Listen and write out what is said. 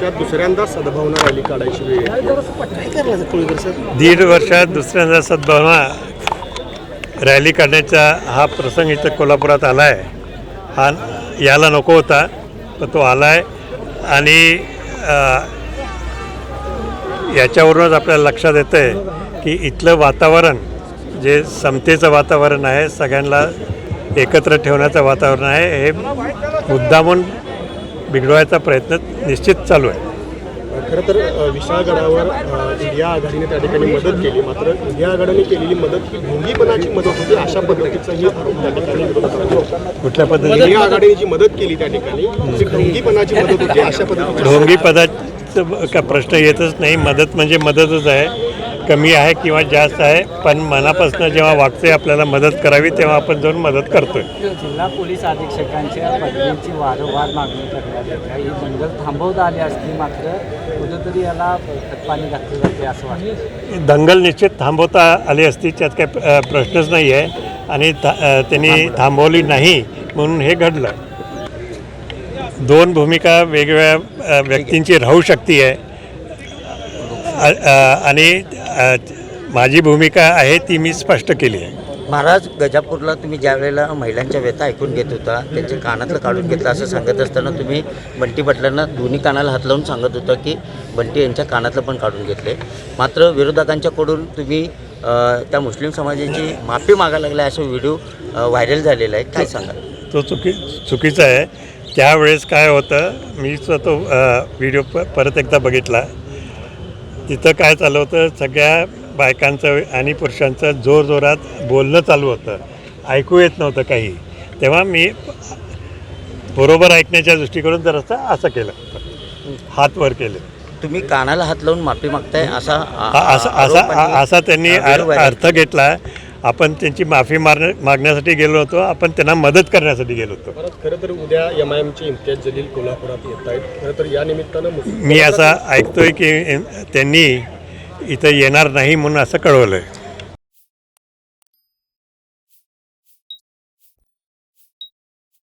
दुसऱ्यांदा सद्भावना रॅली काढायची वेळ काय कोळीकर दीड वर्षात दुसऱ्यांदा सद्भावना रॅली काढण्याचा हा प्रसंग इथं कोल्हापुरात आला आहे हा याला नको होता पण तो आला आहे आणि अ, याच्यावरूनच आपल्याला लक्षात येतं आहे की इथलं वातावरण जे समतेचं वातावरण आहे सगळ्यांना एकत्र ठेवण्याचं वातावरण आहे हे मुद्दामून बिघडवायचा प्रयत्न निश्चित चालू आहे. खरं तर विशाळगडावर इंडिया आघाडीने त्या ठिकाणी मदत केली. मात्र इंडिया आघाडीने केलेली मदत ही ढोंगीपणाची मदत होती अशा पद्धतीचाही आरोप त्या ठिकाणी. कुठल्या पद्धतीने? इंडिया आघाडीने जी मदत केली त्या ठिकाणी ती ढोंगीपणाची मदत होती अशा पद्धतीची ढोंगी पदाचा का प्रश्न येतच नाही. मदत म्हणजे मदतच आहे. कमी आहे किंवा जास्त आहे पण मनापासून जेव्हा वाटते आपल्याला मदत करावी तेव्हा आपण जाऊन मदत करतोय. जिल्हा पोलीस अधीक्षकांच्या पदवीची वारंवार मागणी करण्यात येते. ही दंगल थांबवता आली असती मात्र कुठंतरी याला खतपाणी घातलं जाते असं वाटतं. दंगल निश्चित थांबवता आली असती त्यात काही प्रश्नच नाही आहे आणि था- त्यांनी थांबवली नाही म्हणून हे घडलं. दोन भूमिका वेगवेगळ्या व्यक्तींची राहू शकते आहे. आणि माझी भूमिका आहे ती मी स्पष्ट केली आहे. महाराज गजापूरला तुम्ही ज्या वेळेला महिलांच्या व्यथा ऐकून घेत होता त्यांच्या कानातलं काढून घेतलं असं सांगत असताना तुम्ही बंटी पाटलांना दोन्ही कानाला हात लावून सांगत होता की बंटी यांच्या कानातलं पण काढून घेतले. मात्र विरोधकांच्याकडून तुम्ही त्या मुस्लिम समाजाची माफी मागायला लागला असा व्हिडिओ व्हायरल झालेला आहे. काय सांगाल? तो चुकी चुकीचा आहे. त्यावेळेस काय होतं मी तो व्हिडिओ परत एकदा बघितला. तिथं काय चालू होतं सगळ्या बायकांचं आणि पुरुषांचं जोरजोरात बोलणं चालू होतं. ऐकू येत नव्हतं काही. तेव्हा मी बरोबर ऐकण्याच्या दृष्टीकडून जरासं असं केलं. हात वर केले. तुम्ही कानाला हात लावून माफी मागताय असा असा असा असा त्यांनी अर्थ घेतला. आपण त्यांची माफी मार मागण्यासाठी गेलो होतो आपण त्यांना मदत करण्यासाठी गेलो होतो. परत खरं तर उद्या एम आय एमचे इम्तियाज जलील कोल्हापुरात येत आहेत. खरं तर या निमित्तानं मी असं ऐकतोय की त्यांनी इथं येणार नाही म्हणून असं कळवलं आहे